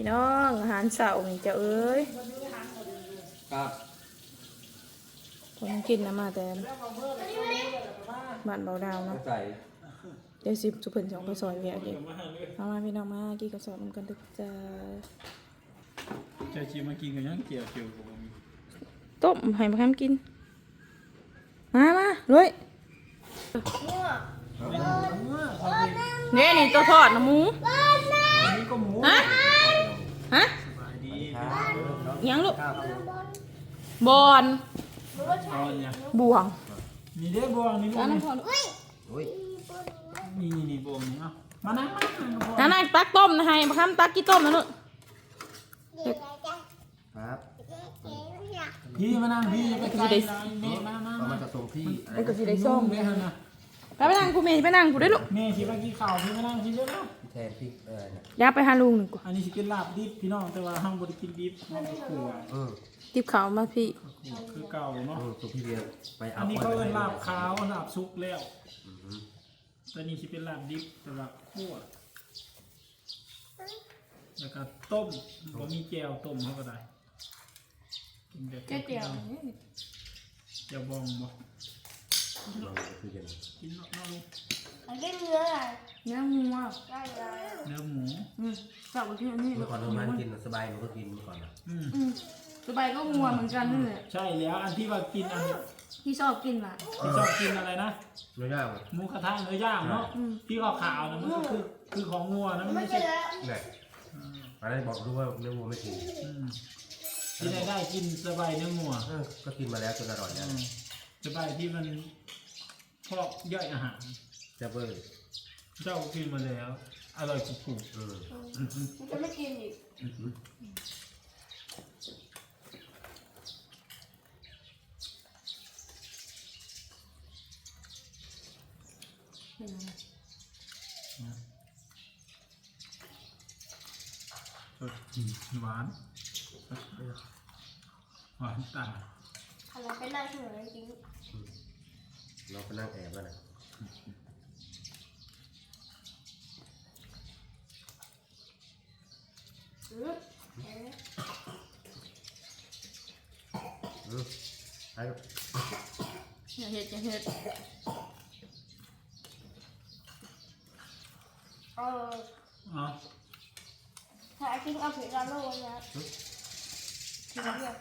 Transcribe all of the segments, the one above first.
พี่น้องอาหารเสาร์นี่เจ้าเอ้ยครับคนกินนะมาแต่บ้านเบาดาวเข้าเนาะใจเดี๋ยวสิสุเพิ่นสองก็ซอยแวะอีกเอามาพี่น้องมากี่กระสอบมันกันตึกจ้าเจะชิมมากินกันยังเกี่ยวเกี่ยวกับมีต้มให้มาทำกิน มามาเลยเนี่ยนี่ตัวทอดนะหมูอันนี้ก็หมูฮะ ฮะสบายดียังลูกบอลตอนเนี่ยบวงนี่เด้บวงนี่ลูอักนนั้นี่นพอลูกอุ้ยนี่นี่นี่บวงนี่เอะมานั่งมานั่งกับพ่ออันนั้นตักต้มนะให้มาทำตักกี่ต้มนะลูกครับพี่มานั่งพี่ไปไกลเลยนี่มามาเรามามาจะส่งที่อะไรมันก็นะสิได้ส้มแม่ฮันนะไปไปนั่งกูเมย์ไปนั่งกูได้ลูกแม่ชิมากี่ข่าวพี่มานั่งพี่เด้อเนาะแทนพริกเออเนี่ยอย่าไปหาลุงหนึ่งกูอันนี้สิกินลาบดิบพี่น้องแต่ว่าห้ามบริกินดิบห้ามบริขัวอืมจิบเขาวมาพี่ คือเก่าเนาะอืมส่งพี่เบียร์ไปเอาอันนี้อ้เขาอยเอิ้นไปลาให้บขาวลาบซุกแล้วอืมตัวนี้สิเป็นลาบดิบแต่ว่าคั่วแล้วก็ต้มบ่มีแจวต้มเขาก็ได้กินแบบเจ๊เจียวแจวบองบ่ ลองดูคือยังไงกินเราลงอันนี้เนื้ออะไรเนื้อหมูอะได้เลยเนื้อหมูอืมสับที่อันนี้เมื่อก่อนเรามากินสบายมันก็กินเมื่อก่อนนะอืมอืมสบายก็งัวเหมือนกันนี่แหละใช่แล้วอันที่ว่ากินอันที่ชอบกินล่ะที่ชอบกินอะไรนะเนื้อย่างหมูกระทะเนื้อย่างเนาะที่ขาวๆนะมันก็คือคือของงัวนะมันไม่ใช่ใช่แล้วเนี่ยอันนั้นบอกรู้ว่าเนื้อวัวไม่กินอืมที่ได้ได้กินสบายเนื้องัวก็กินมาแล้วจนอร่อยแล้วสบายที่มัน พอกย่อยอาหารแซ่บเบอร์เจ้ากินมาแล้ว อร่อยสุดอืมมันจะไม่กินอีกๆสดหวานหวานตาอะไรไปนั่งเฉยจริง เราก็นั่งแอบแล้วนะอืมอืมไปลูกอย่าเห็ดอย่าเห็ดเอออ๋อถ้าไอ้กินเอาผิดเราโลกนะทีนี้อะ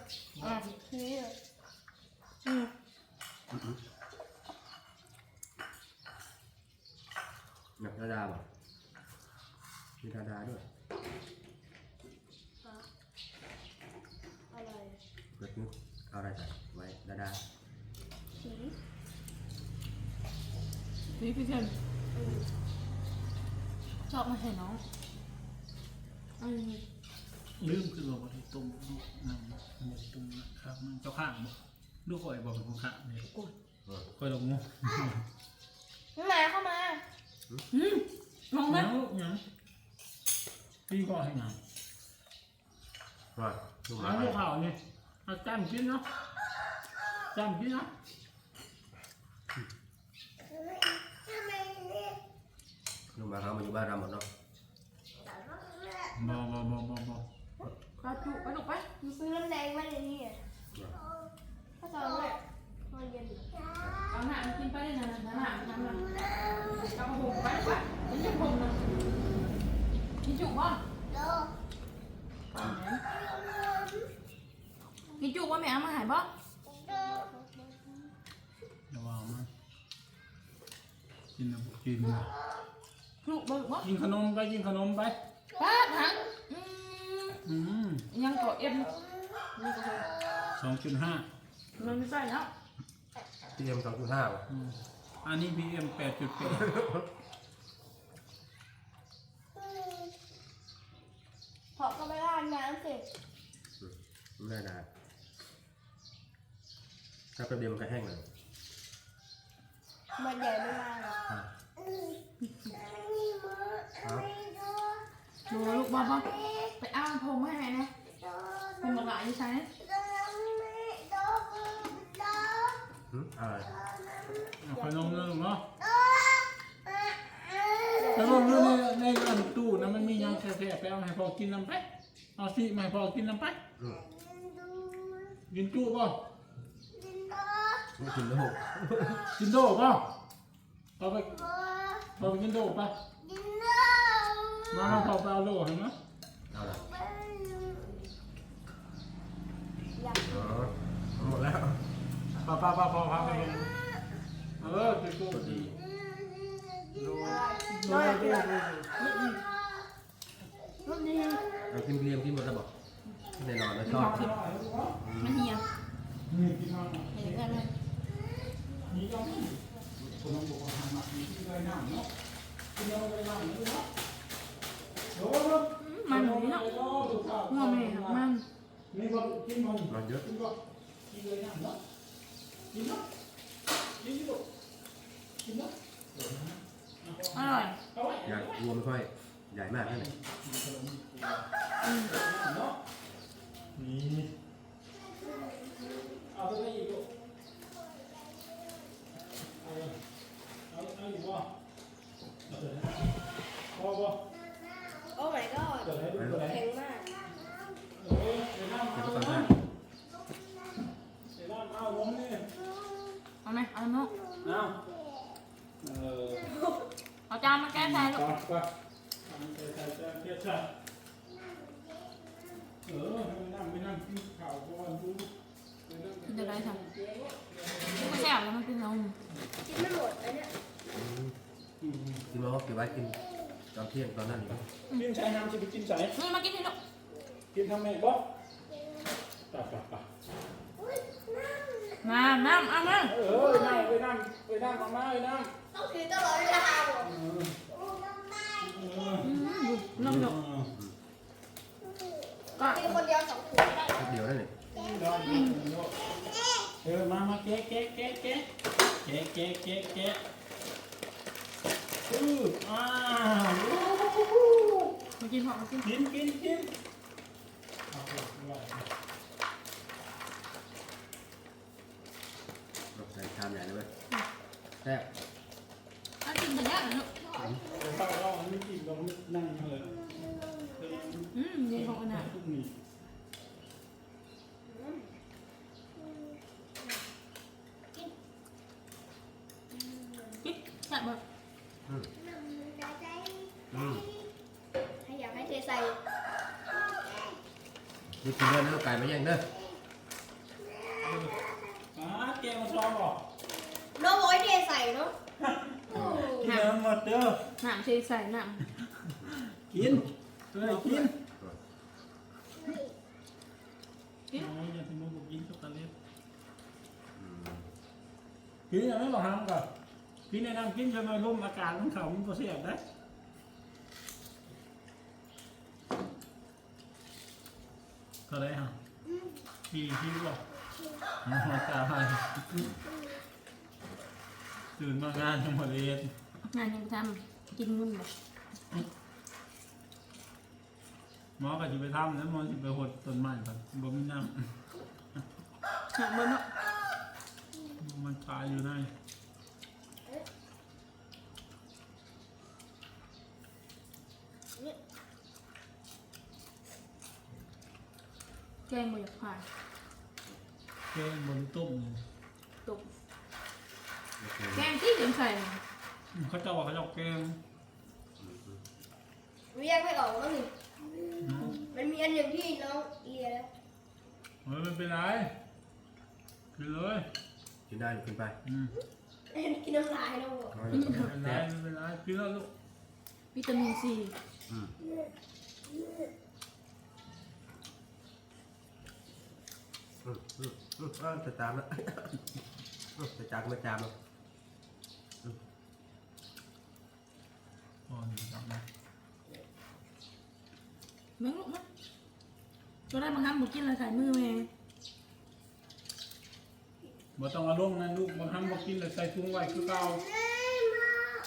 ทีนี้อืมหนักดา ดาบ่มีดาดาด้วยอะไรเกิดนึกเอาอะไรใส่ไว้ดาดาสีนี่พี่เชนชอบมาให้น้องอันนี้ลืมคือบอกว่าที่ต้มน้ำหมูต้มนะครับมันเจ้าข้างบ่ดูข่อยบอกเป็นคนข้างเลยเออข่อยลงงูนี่มาเข้ามา อืมมองไหมยังลูกยังพี่ก็ให้ยังว่าลูกหเอามาลูกข่าวนี่เอาจ้ำกินเนาะจ้ำกินเนาะทำไมเนี่ยลูกหมาเขามาอยู่บ้านเราหมดเนาะบ่บ่บ่บ่บ่ปลาจุไปลูกไปมันซื้อน้ำแดงมาในนี้อะถ้าจะเอาเนี่ยมันเย็นอยู่ เอาหน้ามัน กินไปได้นานๆหน้ามันทำมันเอาหงไปดีกว่ากินจุ่มนะกินจุ่มบ้างกินจุ่มว่าแม่เอามาใหายบ้างระวังมันกินนะกินลูกเบิกบ้างกินขนมไปกินขนมไปป้าถังอืมอืมยังเกาะเอ็มนี่ก็คือสองจุดห้ามันไม่ใช่แล้ว พีเอ็มสองจุดห้าอันนี้ PM แปดจุดแปดพอก็ไปล้างน้ำเสร็จน่าดาถ้าแป๊บเดียวมันก็แห้งเลยมันใหญ่ไม่มาหรอกครับดูลูกบ้าบ้าไปเอาพงให้แม่นะพงมาหลายที่ใช้หึ อะไรเอาขนมเรื่องเนาะแล้วก็ในในอันตู้นะมันมียังแท้ๆไปเอาให้พอกินน้ำไปอเอาสิมาให้พอกินน้ำไปอืมกินจุป่ะไม่กินแล้วหกกินโดป่ะเอาไปเอาไปกินโดป่ะมามาพอไปเอาโดเห็นไหม ป้าป้าป้าป้าป้าเออจะกูดีดูดูดูดูดีเอาพิมเรียมที่หมดแล้วบอกที่ในนอนแล้วชอบมันเหี่ยวเห็นกันเลยคนน้องบอกว่าหามาที่ไรน้ำเนาะที่เราไปน้ำเนาะมันเนาะงัวแม่มันมันเยอะ อร่อยเอาไว้ใหญ่รวมไม่ค่อย ใหญ่มากนั่นแหละ เนาะนี่เอาตัวนี้อีกลูกเอาเอาเอาอยู่บ่เอาตัวนี้พอบ่ โอ้ my god ตัวไหนดูตัวไหน แข็งมาก เออเดี๋ยวน้ำ เก็บ เอา ไว้ก่อน น้ นะำเดี๋ยวน้ำเอาลงนี่ เอาไหมเอาเนาะ เอาเออ เอาจานมาแก้ใส่ลูไปกไปทำใจใจใจเทียบใจเออไม่นั่งไม่นั่งกินข้าวก่อนดูกินจะได้ทำไม่แซ่บแล้วมันเป็นลมกินไม่หมดอันเนี้ยอืมกินมาก็เก็บไว้กินตอนเที่ยงตอนนั้นอยู่กินใช้น้ำจะไปกินใส่นี่มากินที่ลูกกินทำไมบ่ไปไปไปมาน้ำเอามาเออนั่งไปนั่งไปนั่งมามาไปนั่งต้องถือตลอดเวลาบอก เก๊ะเก๊ะเก๊ะเก๊ะเก๊ะเก๊ะเก๊ะอืออ้าวมากินหอมกินกินกินกินเอาไปด้วยใส่ชามใหญ่เลยเว้ยแซ่บเอากินแต่ยากนะเนาะเดี๋ยวตั้งรอบมันไม่กินเราไม่นั่งเลยอืมในของอันนั้น นี่กินเนื้อเนื้อไก่มาแย่งเด้ออ่าแกมาซ้อมบอกโน้ตบอกให้เทใส่เนาะกินเนื้อหมดเด้อน้ำเทใส่น้กินเลยกินำกินโอ้ยอย่าถึงมาบอกกินช็อกโกแลตอืมกินอย่างนั้นบอกห้ามก่อนกินในน้ำกินจนมาลุ่มอากาศมันเขามันก็เสียบได้ ก็ได้ฮะพี่พี่บอกหัวตาไปตื่นมางานทั้งหมดเลยงานยังทำกินนุ่มบ่หมอก็จะไปทำแล้วหมอจะไปหดต้นไม้ก่อนบ่มีน้หนักเบิ้ลเนาะำมันตายอยู่ใน แกงบ่อยากผ่านแกงบนต้มนี่ตกโอเคแกงที่ถึงใส่เขาเจะว่าเขาเจะแกงเรียกไม่ออกแล้วหนึ่งมันมีอันหนึ่งที่น้องเลียแล้วเฮ้ยไม่เป็นไรกินเลยกินได้อยู่กินไปอืมกินน้ำลายแล้วบอกน้อยไม่เป็นไรไม่เป็นไรกินแล้วลูกวิตามินซีอืมอืมอืมอืมเอา จะตามแล้วจะจากไม่จามแล้วอ๋อนี่จับนะแม่งลูกนะก็ได้บางครั้งหมดกินเลยใส่มือแม่บ่ต้องเอาลงนะลูกบางครั้งบอกกินแล้วใส่ถุงไว้คือเก่า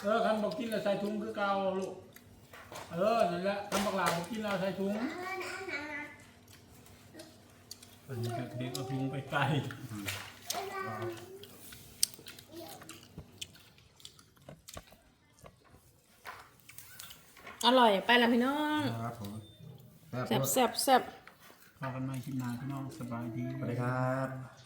เออคันบอกกินแล้วใส่ถุงคือเก่าลูกเออนั่นแหละคันบอกลาบอกกินแล้วใส่ถุง อันนี้ก็เด็กเอาถุงไปไกลอืมเอาอร่อยไปละพี่น้องครับผมแซ่บแซ่บแซ่บแซ่บพากันมากินนาพี่น้องสบายดี สวัสดีครับ